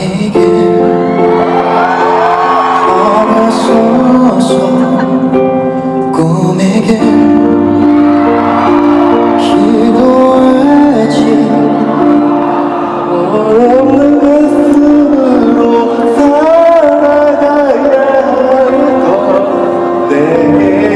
나에게 어려서서 꿈에게 기도했지 어렵는 가슴으로 살아가야 할것. 내게